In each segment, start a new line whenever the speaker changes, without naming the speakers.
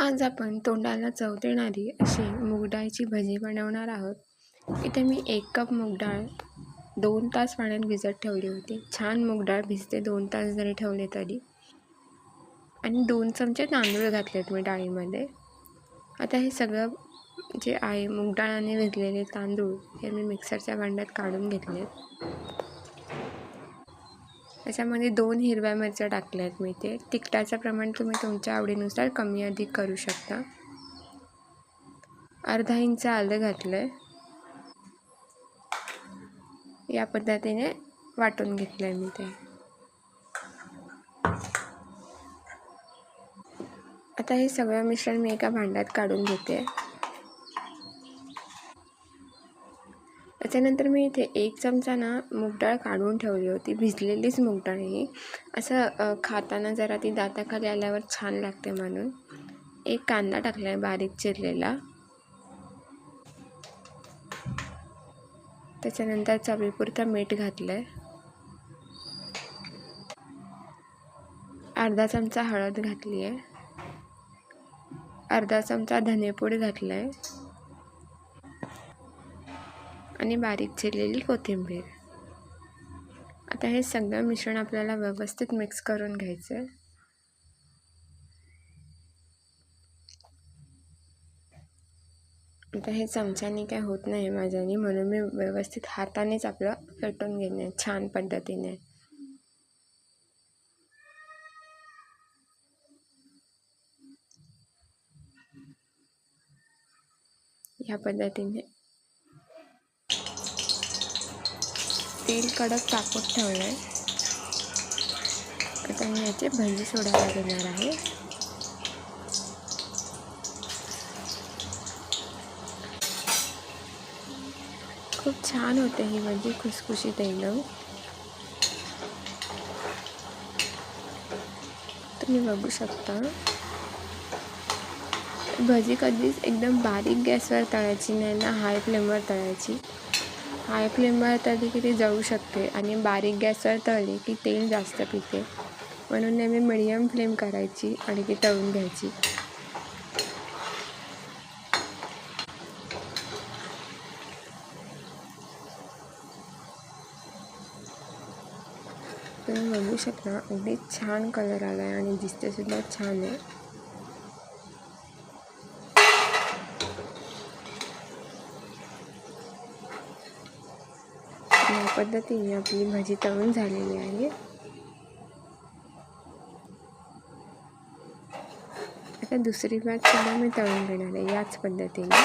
आज आपण तोंडाला चव देणारी अशी मूगडाळची भजी बनवणार आहोत. इथे मी एक कप मूगडाळ दोन तास पाण्यात भिजत ठेवली होती. छान मूगडाळ भिजते दोन तास जरी ठेवले तरी. आणि दोन चमचे तांदूळ घातलेत मी डाळीमध्ये. आता हे सगळं जे आहे मूगडाळ आणि भिजलेले तांदूळ हे मी मिक्सरच्या भांड्यात काढून घेतलेत. त्याच्यामध्ये दोन हिरव्या मिरच्या टाकल्या आहेत मी ते तिखटाचं प्रमाण तुम्ही तुमच्या आवडीनुसार कमी अधिक करू शकता. अर्धा इंच आलं घातलं आहे या पद्धतीने वाटून घेतलं आहे मी ते. आता हे सगळं मिश्रण मी एका भांड्यात काढून घेते. त्याच्यानंतर मी इथे एक चमचा ना मूगडाळ काढून ठेवली होती. भिजलेलीच मूगडाळ ही. असं खाताना जरा ती दाताखाली आल्यावर छान लागते म्हणून. एक कांदा टाकला आहे बारीक चिरलेला. त्याच्यानंतर चवीपुरतं मीठ घातलं आहे अर्धा चमचा हळद घातली आहे अर्धा चमचा धनेपूड घातला आहे आणि बारीक चिरलेली कोथिंबीर. आता हे सगळं मिश्रण आपल्याला व्यवस्थित मिक्स करून घ्यायचं आहे आता हे चमच्याने काय होत नाही माझ्याने म्हणून मी व्यवस्थित हातानेच आपलं फेटून घेणे छान पद्धतीने. या पद्धतीने. तेल कडक तापत ठेवलं आहे आता मी याचे भजी सोडायला देणार आहे. खूप छान होते ही भजी खुसखुशीत एकदम. तुम्ही बघू शकता. भजी कधीच एकदम बारीक गॅसवर तळायची नाही ना हाय फ्लेमवर तळायची. हाय फ्लेमवर तळली की ती जळू शकते आणि बारीक गॅसवर तळली की तेल जास्त पिते. म्हणून नेहमी मिडियम फ्लेम करायची आणि ती तळून घ्यायची. तुम्ही बघू शकता अगदी छान कलर आला आहे आणि दिसते सुद्धा छान आहे. या पद्धतीने आपली भाजी तळून झालेली आहे. आता दुसरी भात सुद्धा मी तळून घेणार आहे याच पद्धतीने.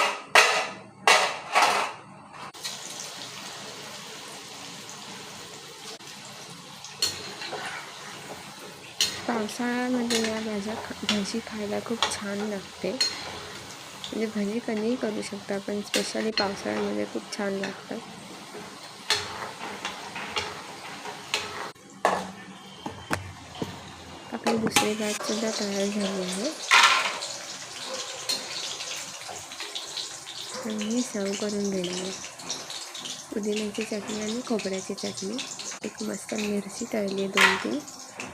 पावसाळ्यामध्ये या भाज्या भाजी खायला खूप छान लागते. म्हणजे भजी कधीही करू शकता पण स्पेशली पावसाळ्यामध्ये खूप छान लागतं आपली दुसरी सुद्धा तयार झाली आहे मी सर्व करून घेणार आहे पुदिन्याची चटणी आणि खोबऱ्याची चटणी. एक मस्त मिरची तळली दोन तीन.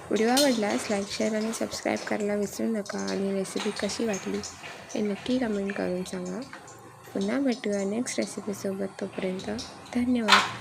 व्हिडिओ आवडल्यास लाईक शेअर आणि सबस्क्राईब करायला विसरू नका आणि रेसिपी कशी वाटली हे नक्की कमेंट करून सांगा. पुन्हा भेटूया नेक्स्ट रेसिपीसोबत तोपर्यंत धन्यवाद.